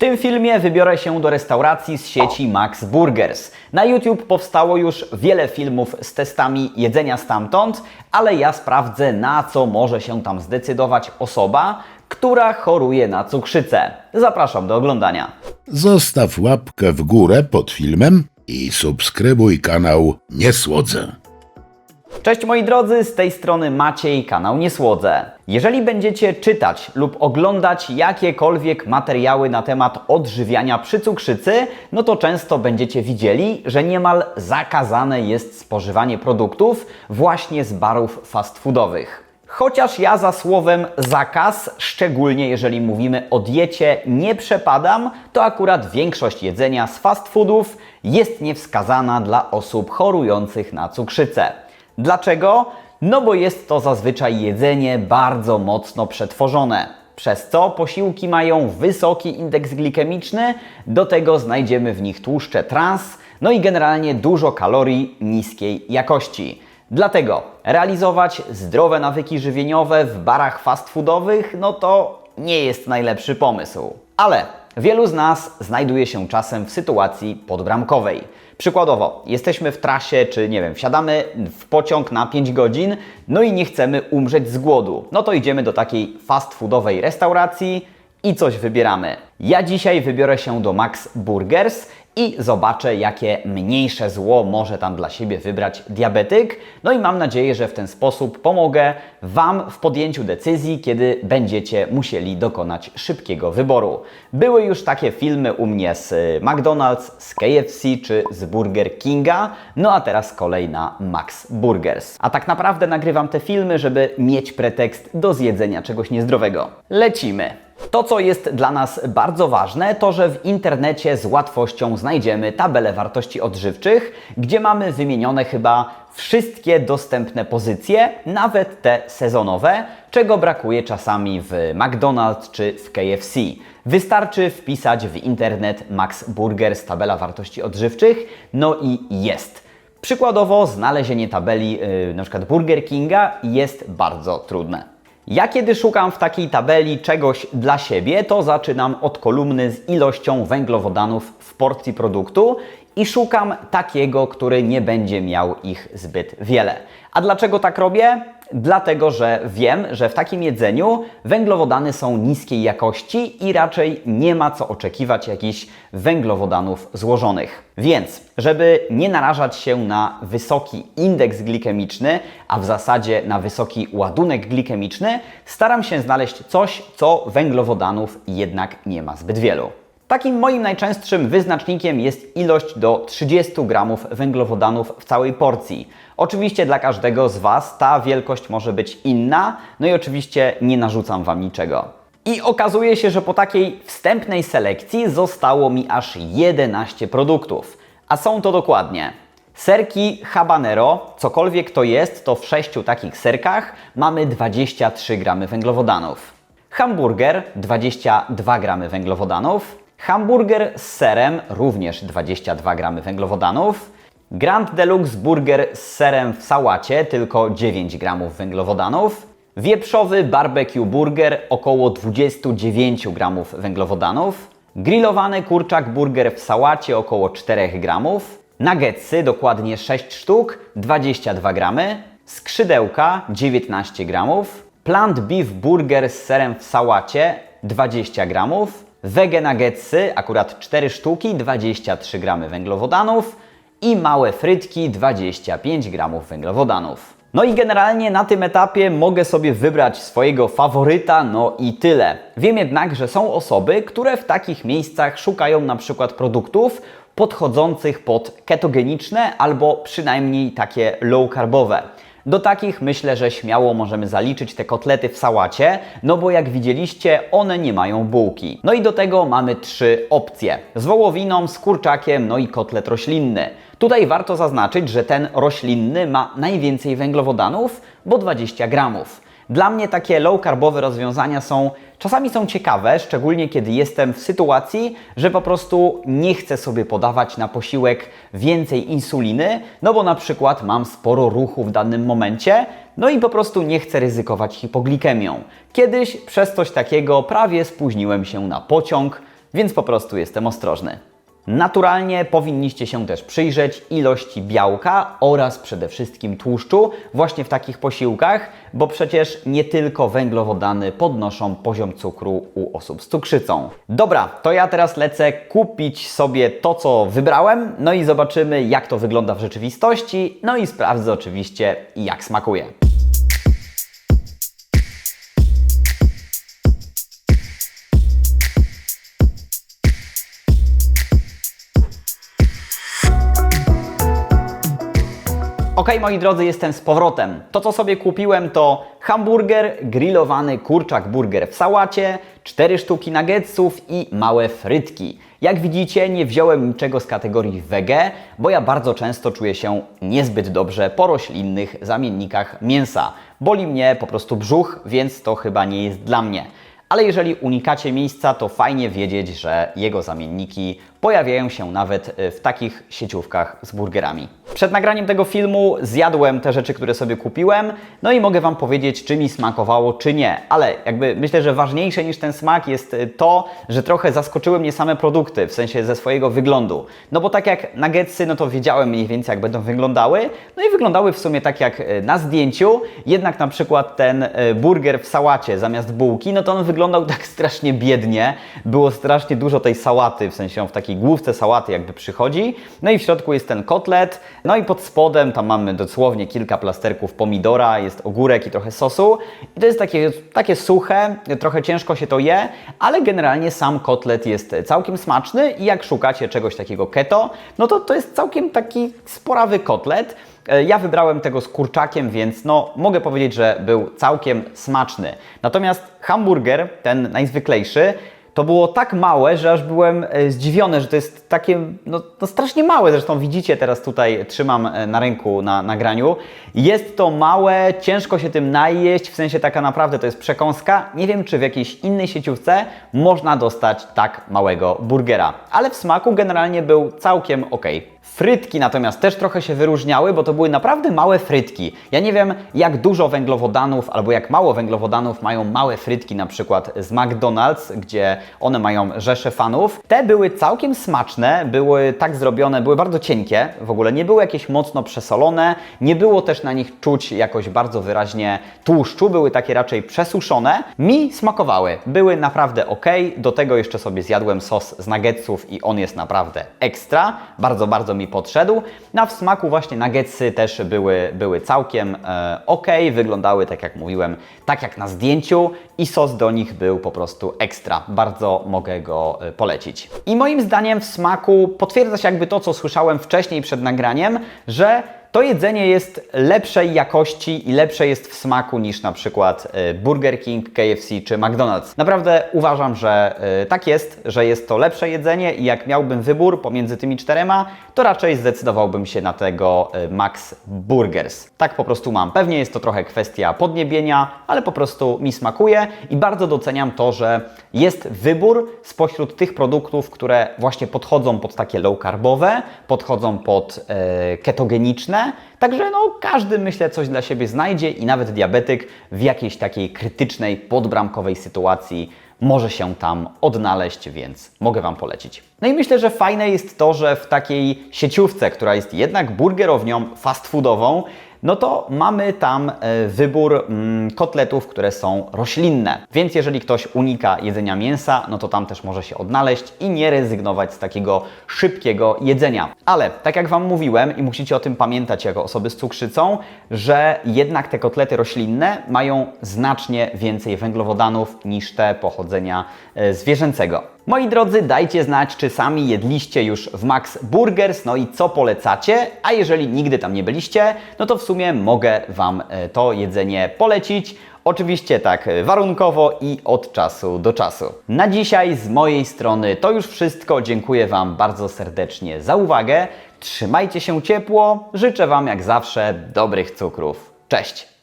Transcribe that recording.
tym filmie wybiorę się do restauracji z sieci Max Burgers. Na YouTube powstało już wiele filmów z testami jedzenia stamtąd, ale ja sprawdzę na co może się tam zdecydować osoba, która choruje na cukrzycę. Zapraszam do oglądania. Zostaw łapkę w górę pod filmem i subskrybuj kanał Niesłodzę. Cześć moi drodzy, z tej strony Maciej, kanał Niesłodze. Jeżeli będziecie czytać lub oglądać jakiekolwiek materiały na temat odżywiania przy cukrzycy, no to często będziecie widzieli, że niemal zakazane jest spożywanie produktów właśnie z barów fast foodowych. Chociaż ja za słowem zakaz, szczególnie jeżeli mówimy o diecie, nie przepadam, to akurat większość jedzenia z fast foodów jest niewskazana dla osób chorujących na cukrzycę. Dlaczego? No bo jest to zazwyczaj jedzenie bardzo mocno przetworzone. Przez co posiłki mają wysoki indeks glikemiczny, do tego znajdziemy w nich tłuszcze trans, no i generalnie dużo kalorii niskiej jakości. Dlatego realizować zdrowe nawyki żywieniowe w barach fast foodowych, no to nie jest najlepszy pomysł. Ale wielu z nas znajduje się czasem w sytuacji podbramkowej. Przykładowo, jesteśmy w trasie, czy nie wiem, wsiadamy w pociąg na 5 godzin, no i nie chcemy umrzeć z głodu. No to idziemy do takiej fast foodowej restauracji i coś wybieramy. Ja dzisiaj wybiorę się do Max Burgers i zobaczę, jakie mniejsze zło może tam dla siebie wybrać diabetyk. No i mam nadzieję, że w ten sposób pomogę Wam w podjęciu decyzji, kiedy będziecie musieli dokonać szybkiego wyboru. Były już takie filmy u mnie z y, McDonald's, z KFC czy z Burger Kinga, no a teraz kolej na Max Burgers. A tak naprawdę nagrywam te filmy, żeby mieć pretekst do zjedzenia czegoś niezdrowego. Lecimy! To, co jest dla nas bardzo ważne, to że w internecie z łatwością znajdziemy tabelę wartości odżywczych, gdzie mamy wymienione chyba wszystkie dostępne pozycje, nawet te sezonowe, czego brakuje czasami w McDonald's czy w KFC. Wystarczy wpisać w internet Max Burgers tabela wartości odżywczych, no i jest. Przykładowo znalezienie tabeli yy, np. Burger Kinga jest bardzo trudne. Ja kiedy szukam w takiej tabeli czegoś dla siebie, to zaczynam od kolumny z ilością węglowodanów w porcji produktu i szukam takiego, który nie będzie miał ich zbyt wiele. A dlaczego tak robię? Dlatego, że wiem, że w takim jedzeniu węglowodany są niskiej jakości i raczej nie ma co oczekiwać jakichś węglowodanów złożonych. Więc, żeby nie narażać się na wysoki indeks glikemiczny, a w zasadzie na wysoki ładunek glikemiczny, staram się znaleźć coś, co węglowodanów jednak nie ma zbyt wielu. Takim moim najczęstszym wyznacznikiem jest ilość do 30 gramów węglowodanów w całej porcji. Oczywiście dla każdego z Was ta wielkość może być inna, no i oczywiście nie narzucam Wam niczego. I okazuje się, że po takiej wstępnej selekcji zostało mi aż 11 produktów. A są to dokładnie serki habanero, cokolwiek to jest, to w sześciu takich serkach mamy 23 gramy węglowodanów. Hamburger 22 gramy węglowodanów, hamburger z serem również 22 gramy węglowodanów, Grand Deluxe Burger z serem w sałacie tylko 9 gramów węglowodanów, wieprzowy barbecue burger około 29 gramów węglowodanów, grillowany kurczak burger w sałacie około 4 gramów, nuggetsy dokładnie 6 sztuk 22 gramy, skrzydełka 19 gramów, plant beef burger z serem w sałacie 20 gramów, wege nuggetsy akurat 4 sztuki 23 gramy węglowodanów, i małe frytki 25 gramów węglowodanów. No i generalnie na tym etapie mogę sobie wybrać swojego faworyta, no i tyle. Wiem jednak, że są osoby, które w takich miejscach szukają na przykład produktów podchodzących pod ketogeniczne albo przynajmniej takie low carbowe. Do takich myślę, że śmiało możemy zaliczyć te kotlety w sałacie, no bo jak widzieliście, one nie mają bułki. No i do tego mamy trzy opcje: z wołowiną, z kurczakiem, no i kotlet roślinny. Tutaj warto zaznaczyć, że ten roślinny ma najwięcej węglowodanów, bo 20 gramów. Dla mnie takie low carbowe rozwiązania są czasami są ciekawe, szczególnie kiedy jestem w sytuacji, że po prostu nie chcę sobie podawać na posiłek więcej insuliny, no bo na przykład mam sporo ruchu w danym momencie, no i po prostu nie chcę ryzykować hipoglikemią. Kiedyś przez coś takiego prawie spóźniłem się na pociąg, więc po prostu jestem ostrożny. Naturalnie powinniście się też przyjrzeć ilości białka oraz przede wszystkim tłuszczu właśnie w takich posiłkach, bo przecież nie tylko węglowodany podnoszą poziom cukru u osób z cukrzycą. Dobra, to ja teraz lecę kupić sobie to, co wybrałem, no i zobaczymy, jak to wygląda w rzeczywistości, no i sprawdzę oczywiście, jak smakuje. Ok, moi drodzy, jestem z powrotem. To, co sobie kupiłem, to hamburger, grillowany kurczak burger w sałacie, 4 sztuki nuggetsów i małe frytki. Jak widzicie, nie wziąłem niczego z kategorii wege, bo ja bardzo często czuję się niezbyt dobrze po roślinnych zamiennikach mięsa. Boli mnie po prostu brzuch, więc to chyba nie jest dla mnie. Ale jeżeli unikacie miejsca, to fajnie wiedzieć, że jego zamienniki pojawiają się nawet y, w takich sieciówkach z burgerami. Przed nagraniem tego filmu zjadłem te rzeczy, które sobie kupiłem, no i mogę Wam powiedzieć, czy mi smakowało, czy nie. Ale jakby myślę, że ważniejsze niż ten smak jest y, to, że trochę zaskoczyły mnie same produkty, w sensie ze swojego wyglądu. No bo tak jak nuggetsy, no to wiedziałem mniej więcej, jak będą wyglądały, no i wyglądały w sumie tak jak y, na zdjęciu, jednak na przykład ten burger w sałacie zamiast bułki, no to on wyglądał tak strasznie biednie, było strasznie dużo tej sałaty, w sensie on w takiej główce sałaty jakby przychodzi, no i w środku jest ten kotlet, no i pod spodem tam mamy dosłownie kilka plasterków pomidora, jest ogórek i trochę sosu i to jest takie, takie suche, trochę ciężko się to je, ale generalnie sam kotlet jest całkiem smaczny i jak szukacie czegoś takiego keto, no to to jest całkiem taki sporawy kotlet. E, Ja wybrałem tego z kurczakiem, więc no, mogę powiedzieć, że był całkiem smaczny. Natomiast hamburger, ten najzwyklejszy, to było tak małe, że aż byłem e, zdziwiony, że to jest takie no, no strasznie małe. Zresztą widzicie teraz tutaj, trzymam e, na ręku na nagraniu. Jest to małe, ciężko się tym najeść, w sensie taka naprawdę to jest przekąska. Nie wiem, czy w jakiejś innej sieciówce można dostać tak małego burgera, ale w smaku generalnie był całkiem ok. Frytki natomiast też trochę się wyróżniały, bo to były naprawdę małe frytki. Ja nie wiem, jak dużo węglowodanów albo jak mało węglowodanów mają małe frytki, na przykład z McDonald's, gdzie one mają rzesze fanów. Te były całkiem smaczne, były tak zrobione, były bardzo cienkie w ogóle, nie były jakieś mocno przesolone, nie było też na nich czuć jakoś bardzo wyraźnie tłuszczu, były takie raczej przesuszone. Mi smakowały, były naprawdę ok. Do tego jeszcze sobie zjadłem sos z nuggetsów i on jest naprawdę ekstra. Bardzo, bardzo mi podszedł. Na w smaku właśnie nuggetsy też były, były całkiem e, ok, wyglądały tak jak mówiłem, tak jak na zdjęciu i sos do nich był po prostu ekstra. Bardzo mogę go e, polecić. I moim zdaniem w smaku potwierdza się jakby to, co słyszałem wcześniej przed nagraniem, że to jedzenie jest lepszej jakości i lepsze jest w smaku niż na przykład e, Burger King, KFC czy McDonald's. Naprawdę uważam, że e, tak jest, że jest to lepsze jedzenie i jak miałbym wybór pomiędzy tymi czterema, to raczej zdecydowałbym się na tego e, Max Burgers. Tak po prostu mam. Pewnie jest to trochę kwestia podniebienia, ale po prostu mi smakuje i bardzo doceniam to, że jest wybór spośród tych produktów, które właśnie podchodzą pod takie low carbowe, podchodzą pod e, Także no, każdy myślę coś dla siebie znajdzie i nawet diabetyk w jakiejś takiej krytycznej, podbramkowej sytuacji może się tam odnaleźć, więc mogę Wam polecić. No i myślę, że fajne jest to, że w takiej sieciówce, która jest jednak burgerownią fast foodową, no to mamy tam e, wybór mm, kotletów, które są roślinne. Więc jeżeli ktoś unika jedzenia mięsa, no to tam też może się odnaleźć i nie rezygnować z takiego szybkiego jedzenia. Ale tak jak Wam mówiłem i musicie o tym pamiętać jako osoby z cukrzycą, że jednak te kotlety roślinne mają znacznie więcej węglowodanów niż te pochodzenia e, zwierzęcego. Moi drodzy, dajcie znać, czy sami jedliście już w Max Burgers, no i co polecacie, a jeżeli nigdy tam nie byliście, no to w sumie mogę Wam e, to jedzenie polecić. Oczywiście tak e, warunkowo i od czasu do czasu. Na dzisiaj z mojej strony to już wszystko. Dziękuję Wam bardzo serdecznie za uwagę. Trzymajcie się ciepło. Życzę Wam jak zawsze dobrych cukrów. Cześć!